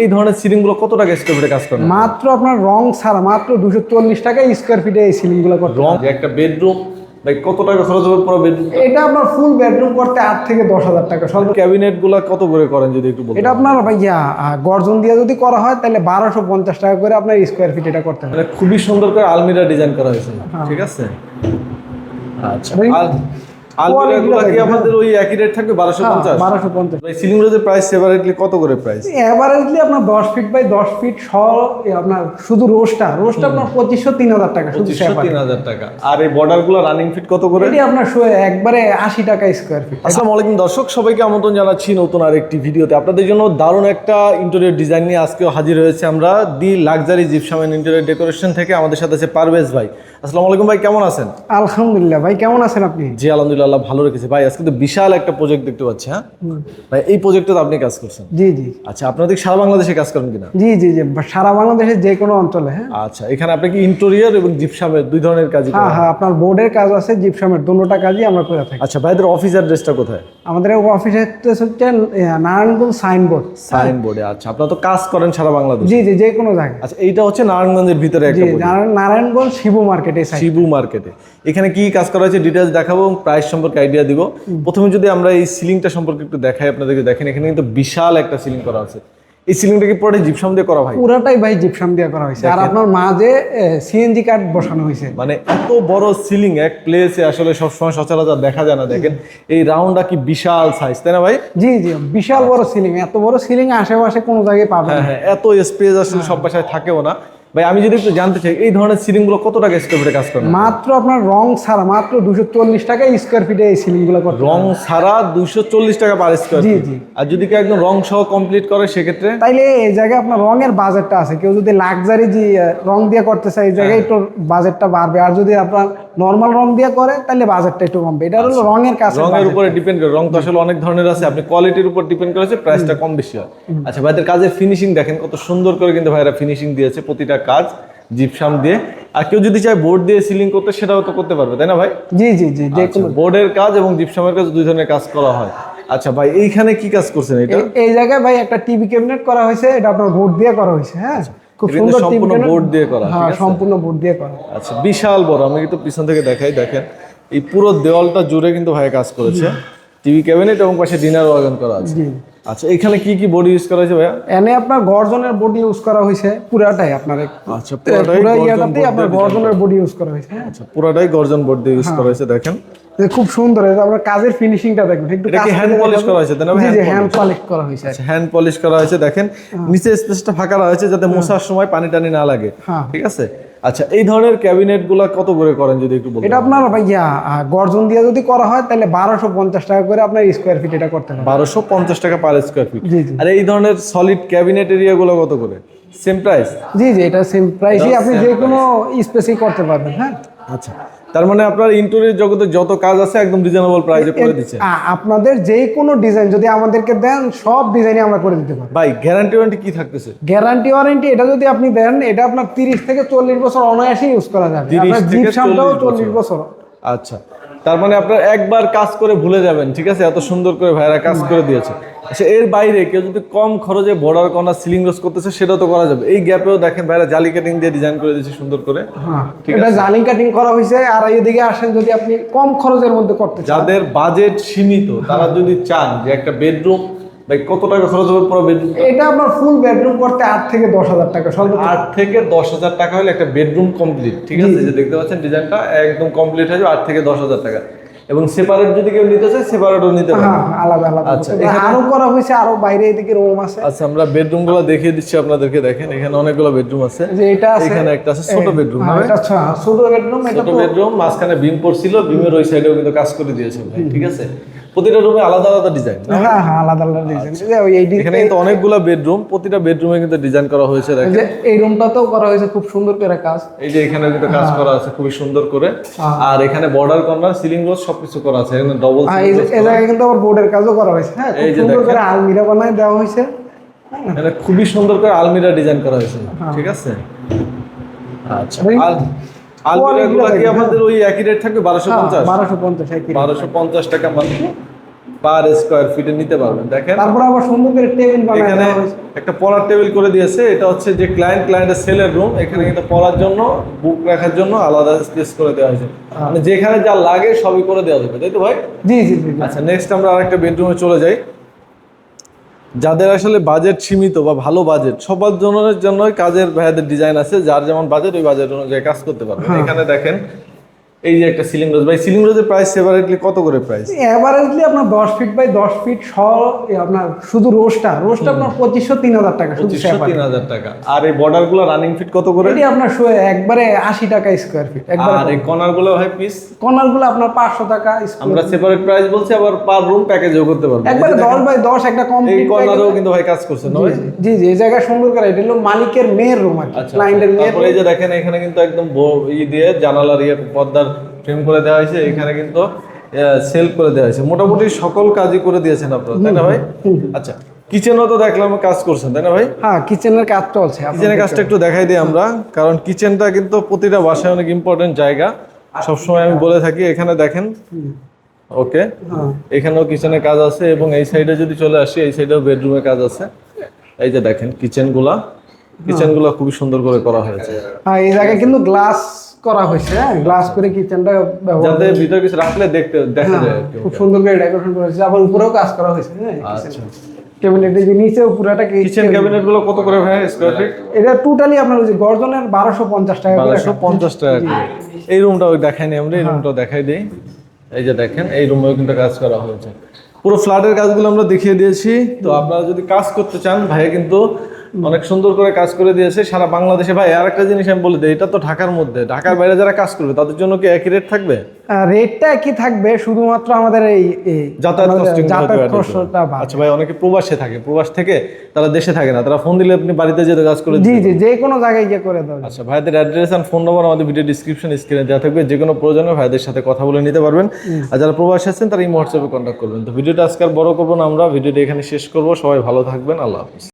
এই ধরনের সিলিংগুলো কত টাকা স্কোয়ার ফিটে কাজ করে? মাত্র আপনার রং ছাড়া মাত্র দুশো চল্লিশ টাকা স্কোয়ার ফিটে এই সিলিংগুলো রং? যে একটা বেডরুম ভাই কত টাকা খরচ হবে পুরো বেডরুম এটা আপনার ফুল বেডরুম করতে আট থেকে দশ হাজার টাকা। সর্ব ক্যাবিনেটগুলা কত করে করেন যদি একটু এটা আপনার ভাইয়া গর্জন দিয়ে যদি করা হয় তাহলে বারোশো পঞ্চাশ টাকা করে আপনার স্কোয়ার ফিট এটা করতে হবে। মানে খুবই সুন্দর করে আলমিরা ডিজাইন করা হয়েছে। ঠিক আছে? আচ্ছা ভাই, আলমিরা গুলো কি দেখেন, আমাদের ওই একই রেট থাকবে? বারোশো পঞ্চাশ? বারোশো পঞ্চাশ। সিলিং রোজের প্রাইস সেপারেটলি কত করে প্রাইস এভারেজলি আপনার দশ ফিট বাই দশ ফিট সহ আপনার শুধু রোজটা রোজটা আপনার পঁচিশশো তিন হাজার টাকা শুধু তিন হাজার টাকা। আর এই বর্ডার রানিং ফিট কত করে? এটি আপনার একবারে আশি টাকা স্কোয়ার ফিট আসসালামু আলাইকুম দর্শক সবাইকে আমন্ত্রণ জানাচ্ছি নতুন আরেকটি ভিডিওতে। আপনাদের জন্য দারুণ একটা ইন্টেরিয়র ডিজাইন নিয়ে আজকেও হাজির হয়েছে আমরা the luxury gypsum and interior decoration থেকে। আমাদের সাথে আছে পারভেজ ভাই। আসসালামু আলাইকুম ভাই কেমন আছেন? আলহামদুলিল্লাহ ভাই কেমন আছেন আপনি? জি আলহামদুলিল্লাহ। ভালো রেখেছে। ভাই আজকে তো বিশাল একটা প্রজেক্ট দেখতে পাচ্ছি হ্যাঁ? ভাই এই প্রজেক্টে আপনি কাজ করছেন। জি জি। আচ্ছা আপনাদের সারা বাংলাদেশে কাজ করেন কিনা? জি জি জি সারা বাংলাদেশের যে কোনো অঞ্চলে হ্যাঁ। আচ্ছা এখানে আপনি কি ইন্টেরিয়র এবং জিপসামের দুই ধরনের কাজই হ্যাঁ হ্যাঁ? আপনার বোর্ডের কাজ আছে জিপসামের দুটোটা কাজই আমরা করে থাকি। আচ্ছা ভাইদের অফিস অ্যাড্রেসটা কোথায়? আমাদের অফিসের হচ্ছে নারায়ণগঞ্জ সাইনবোর্ড সাইন বোর্ডে আচ্ছা। আপনারা তো কাজ করেন সারা বাংলাদেশ। জি জি যে কোনো জায়গায়। আচ্ছা এইটা হচ্ছে নারায়ণগঞ্জের ভিতরে একটা নারায়ণগঞ্জ শিবু মার্কেটে শিবু মার্কেটে এখানে কি কাজ করা হয়েছে ডিটেলস দেখাবো এবং প্রাইস সম্পর্কে আইডিয়া দিব। প্রথমে যদি আমরা এই সিলিংটা সম্পর্কে একটু দেখাই আপনাদেরকে দেখেন এখানে কিন্তু বিশাল একটা সিলিং করা আছে। এই সিলিংটা কি পরে জিপসাম দিয়ে করা ভাই। পুরাটাই ভাই জিপসাম দিয়ে করা হয়েছে। আর আপনার মাঝে সিএনজি কার্ড বসানো হয়েছে। মানে এত বড় সিলিং এক প্লেসে আসলে সবসময় সচরাচর দেখা যায় না দেখেন। এই রাউন্ডটা কি বিশাল সাইজ তাই না ভাই? জি জি বিশাল বড় সিলিং এত বড় সিলিং আশেপাশে কোনো জায়গায় পাবেন হ্যাঁ হ্যাঁ এত স্পেস আসলে সব বাসায় থাকেও না। ভাই আমি যদি একটু জানতে চাই এই ধরনের সিলিংগুলো কত টাকা স্কোয়ার ফিটে কাজ করেন মাত্র আপনার রং ছাড়া মাত্র দুশো চল্লিশ টাকা স্কোয়ার ফিটে এই সিলিংগুলো করতে রং ছাড়া দুইশো চল্লিশ টাকা পার স্কোয়ার জি, জি। আর যদি কেউ একদম রং সহ কমপ্লিট করে সেক্ষেত্রে? তাইলে এই জায়গায় আপনার রঙের বাজেটটা আছে। কেউ যদি লাক্সারি যে রং দিয়ে করতে চায় এই জায়গায় একটু বাজেটটা বাড়বে। আর যদি আপনার নর্মাল রং দিয়ে করে তাহলে বাজেটটা একটু কমবে। এটা হলো রঙের কাজ রঙের উপরে ডিপেন্ড করে। রং তো আসলে অনেক ধরনের আছে। আপনি কোয়ালিটির উপর ডিপেন্ড করেছে প্রাইসটা কম বেশি হয়। আচ্ছা ভাইদের কাজের ফিনিশিং দেখেন কত সুন্দর করে কিন্তু ভাইরা ফিনিশিং দিয়েছে। প্রতিটা কাজ জিপসাম দিয়ে। আর কেউ যদি চায় বোর্ড দিয়ে সিলিং করতে সেটাও তো করতে পারবে তাই না ভাই? জি জি জি বোর্ডের কাজ এবং জিপসামের কাজ দুই ধরনের কাজ করা হয়। আচ্ছা ভাই এইখানে কি কাজ করছেন এটা? এই- জায়গায় ভাই একটা টিভি ক্যাবিনেট করা হয়েছে এটা আপনার বোর্ড দিয়ে করা হয়েছে হ্যাঁ? খুব কিন্তু সুন্দর সম্পূর্ণ বোর্ড দিয়ে করা হ্যাঁ সম্পূর্ণ বোর্ড দিয়ে করা। আচ্ছা বিশাল বড় আমি কিন্তু পিছন থেকে দেখাই দেখেন। এই পুরো দেওয়ালটা জুড়ে কিন্তু ভাই কাজ করেছে। টিভি ক্যাবিনেট এবং পাশে ডিনার ওয়াগন করা আছে। আচ্ছা এখানে কি কি বডি ইউজ করা হয়েছে ভাইয়া? এনে আপনার গর্জনের বডি ইউজ করা হয়েছে পুরাটাই আপনার আচ্ছা পুরাটাই ইয়াটাতেই আপনার গর্জনের বডি ইউজ করা হয়েছে। হ্যাঁ আচ্ছা পুরাটাই গর্জন বোর্ড ইউজ করা হয়েছে দেখেন। খুব সুন্দর আপনার কাজের ফিনিশিংটা দেখুন একটু polish দেখাবো। করা হয়েছে। হ্যান্ড পলিশ করা হয়েছে। হ্যান্ড পলিশ করা হয়েছে দেখেন নিচে স্পেসটা ফাঁকা হয়েছে যাতে মোছার সময় পানি টানি না লাগে। হ্যাঁ। ঠিক আছে? আচ্ছা এই ধরনের ক্যাবিনেটগুলা কত করে করেন যদি একটু বলতেন এটা আপনার ভাইয়া গর্জন দিয়ে যদি করা হয় তাহলে বারোশো পঞ্চাশ টাকা করে আপনার স্কোয়ার ফিট এটা করতে হবে। বারোশো পঞ্চাশ টাকা পার স্কোয়ার ফিট আর এই ধরনের সলিড ক্যাবিনেট এরিয়া গুলো কত করে? সেম প্রাইস জি জি এটা সেম প্রাইসই আপনি যে কোনো স্পেসেই করতে পারবেন হ্যাঁ। আচ্ছা তার মানে আপনার ইন্টেরিয়র জগতে যত কাজ আছে একদম রিজনেবল প্রাইসে করে দিচ্ছে। আপনাদের যে কোনো ডিজাইন যদি আমাদেরকে দেন সব ডিজাইনই আমরা করে দিতে পারব। ভাই গ্যারান্টি ওয়ারেন্টি কি থাকতেছে? গ্যারান্টি ওয়ারেন্টি এটা যদি আপনি দেন এটা আপনার তিরিশ থেকে চল্লিশ বছর অনায়াসে ইউজ করা যাবে। 30 আপনার জিপসামটাও 40 চল্লিশ বছর। আচ্ছা তার মানে আপনার একবার কাজ করে ভুলে যাবেন ঠিক আছে? এত সুন্দর করে ভাইরা কাজ করে দিয়েছে। আচ্ছা এর বাইরে কেউ যদি কম খরচে বর্ডার কর্নার সিলিং রোজ করতেছে সেটা তো করা যাবে। এই গ্যাপেও দেখেন ভাইরা জালি কাটিং দিয়ে ডিজাইন করে দিয়েছে সুন্দর করে। হ্যাঁ এটা জালিং কাটিং করা হয়েছে আর এদিকে আসেন যদি আপনি কম খরচের মধ্যে করতে চান। যাদের বাজেট সীমিত তারা যদি চান যে একটা বেডরুম কত টাকা খরচ হবে পুরো বেডরুম এটা আপনার ফুল বেডরুম করতে আট থেকে দশ হাজার টাকা সর্বোচ্চ। আট থেকে দশ হাজার টাকা হলে একটা বেডরুম কমপ্লিট ঠিক আছে? যে দেখতে পাচ্ছেন ডিজাইনটা একদম কমপ্লিট হয়ে যাবে আট থেকে দশ হাজার টাকা। এবং সেপারেট যদি কেউ নিতে চায় সেপারেটও নিতে পারে। হ্যাঁ আলাদা আলাদা। আচ্ছা, এবার আরও করা হয়েছে আরও বাইরে এদিকে রুম আছে। আচ্ছা আমরা বেডরুমগুলো দেখিয়ে দিচ্ছি আপনাদেরকে দেখেন এখানে অনেকগুলো বেডরুম আছে। যে এটা আছে। এখানে একটা আছে ছোট বেডরুম হ্যাঁ, এটা ছোট বেডরুম এটা ছোট বেডরুম মাঝখানে বিম পড়ছিল বিমের ওই সাইডেও কিন্তু কাজ করে দিয়েছে ভাই ঠিক আছে? প্রতিটা রুমে আলাদা আলাদা ডিজাইন হ্যাঁ হ্যাঁ আলাদা আলাদা ডিজাইন যে ওই এই এখানে কিন্তু অনেকগুলো বেডরুম প্রতিটা বেডরুমে কিন্তু ডিজাইন করা হয়েছে দেখেন। এই রুমটাতেও করা হয়েছে খুব সুন্দর করে কাজ। এই যে এখানে কিন্তু কাজ করা আছে খুবই সুন্দর করে। আর এখানে বর্ডার কর্নার সিলিং রোজ সবকিছু করা আছে এখানে ডবল আর এই জায়গায় কিন্তু আবার বোর্ডের কাজও করা হয়েছে। হ্যাঁ সুন্দর করে আলমিরা বানায় দেওয়া হয়েছে। এটা খুবই সুন্দর করে আলমিরা ডিজাইন করা হয়েছে ঠিক আছে? আচ্ছা ভাই, আলমিরা গুলো কি আমাদের ওই একই রেট থাকবে? বারোশো পঞ্চাশ? বারোশো পঞ্চাশ বারোশো পঞ্চাশ টাকা মাত্র। পার স্কোয়ার ফিটে নিতে পারবেন দেখেন। তারপর আবার সুন্দর করে টেবিল বানায় এখানে একটা পড়ার টেবিল করে দিয়েছে এটা হচ্ছে যে ক্লায়েন্ট ক্লায়েন্টের সেলের রুম এখানে কিন্তু পড়ার জন্য বুক রাখার জন্য আলাদা স্পেস করে দেওয়া হয়েছে। মানে যেখানে যা লাগে সবই করে দেওয়া যাবে তাই তো ভাই? জি জি। আচ্ছা নেক্সট আমরা আরেকটা বেডরুমে চলে যাই। যাদের আসলে বাজেট সীমিত বা ভালো বাজেট সবার জনের জন্যই কাজের ভাইয়াদের ডিজাইন আছে যার যেমন বাজেট ওই বাজেট অনুযায়ী কাজ করতে পারবে। এখানে দেখেন এই যে একটা সিলিং রোজ ভাই সিলিং রোজের প্রাইস সেপারেটলি কত করে প্রাইস এভারেজলি আপনার দশ ফিট বাই দশ ফিট সহ আপনার শুধু রোজটা রোজটা আপনার পঁচিশশো তিন হাজার টাকা শুধু পঁচিশশো তিন হাজার টাকা। আর এই বর্ডারগুলো রানিং ফিট কত করে? এটি আপনার একবারে আশি টাকা স্কোয়ার ফিট একবারে আর এই কর্নারগুলো ভাই পিস কর্নারগুলো আপনার পাঁচশো টাকা আমরা সেপারেট প্রাইস বলছি আবার পার রুম প্যাকেজও করতে পারব। একবারে এই দশ বাই দশ একটা এই কমপ্লিট কর্নারেও কিন্তু ভাই কাজ করছে না ভাই? জি জি এই জায়গায় সুন্দর করে এটা হলো মালিকের মেয়ের রুম আর কি আচ্ছা ক্লায়েন্টের মেয়ের তারপরে এই যে দেখেন এখানে কিন্তু একদম ই দিয়ে জানালার ইয়ে পর্দার ফ্রেম করে দেওয়া হয়েছে এখানে কিন্তু সেল করে দেওয়া হয়েছে। মোটামুটি সকল কাজই করে দিয়েছেন আপনারা তাই না ভাই? আচ্ছা কিচেনও তো দেখলাম কাজ করছেন তাই না ভাই? হ্যাঁ কিচেনের কাজ চলছে কিচেনের কাজটা একটু দেখাই দিই আমরা কারণ কিচেনটা কিন্তু প্রতিটা বাসায় অনেক ইম্পর্টেন্ট জায়গা। সবসময় আমি বলে থাকি এখানে দেখেন। ওকে হ্যাঁ। এখানেও কিচেনের কাজ আছে এবং এই সাইডে যদি চলে আসি এই সাইডেও বেডরুমের কাজ আছে। এই যে দেখেন কিচেনগুলা কিচেনগুলো খুবই সুন্দর করে করা হয়েছে। হ্যাঁ এই জায়গায় কিন্তু গ্লাস করা হয়েছে হ্যাঁ? গ্লাস করে কিচেনটা যাতে ভিতরে কিছু রাখলে দেখতে দেখা যায় খুব সুন্দর করে ডেকোরেশন করা হয়েছে আবার উপরেও কাজ করা হয়েছে হ্যাঁ আচ্ছা। ক্যাবিনেট যে নিচেও পুরাটা কিচেন ক্যাবিনেটগুলো কত করে ভাই স্কোয়ার ফিট এটা টোটালি আপনার ওই যে গর্জনের বারোশো পঞ্চাশ টাকা করে বারোশো পঞ্চাশ টাকা করে। এই রুমটাও দেখাইনি আমরা এই রুমটাও দেখাই দিই। এই যে দেখেন এই রুমেও কিন্তু কাজ করা হয়েছে। পুরো ফ্ল্যাটের কাজগুলো আমরা দেখিয়ে দিয়েছি। তো আপনারা যদি কাজ করতে চান ভাইয়া কিন্তু অনেক সুন্দর করে কাজ করে দিয়েছে সারা বাংলাদেশে। ভাই আর একটা জিনিস আমি বলে দিই এটা তো ঢাকার মধ্যে। ঢাকার বাইরে যারা কাজ করবে তাদের জন্য কি একই রেট থাকবে? রেটটা কি থাকবে শুধুমাত্র আমাদের এই যাতায়াত খরচটা আচ্ছা ভাই অনেকে প্রবাসে থাকে প্রবাস থেকে তারা দেশে থাকে না তারা ফোন দিলে আপনি বাড়িতে যেতে কাজ করে জি জি যে কোনো জায়গায় গিয়ে করে যাবে। আচ্ছা ভাইদের অ্যাড্রেস আর ফোন নম্বর আমাদের ভিডিও ডিসক্রিপশন স্ক্রিনে দেওয়া থাকবে যে কোনো প্রয়োজনে ভাইদের সাথে কথা বলে নিতে পারবেন। আর যারা প্রবাসী আছেন তারা এই হোয়াটসঅ্যাপে কন্ট্যাক্ট করবেন। তো ভিডিওটা আজকাল বড় করব না আমরা ভিডিওটা এখানে শেষ করব। সবাই ভালো থাকবেন আল্লাহ হাফিজ।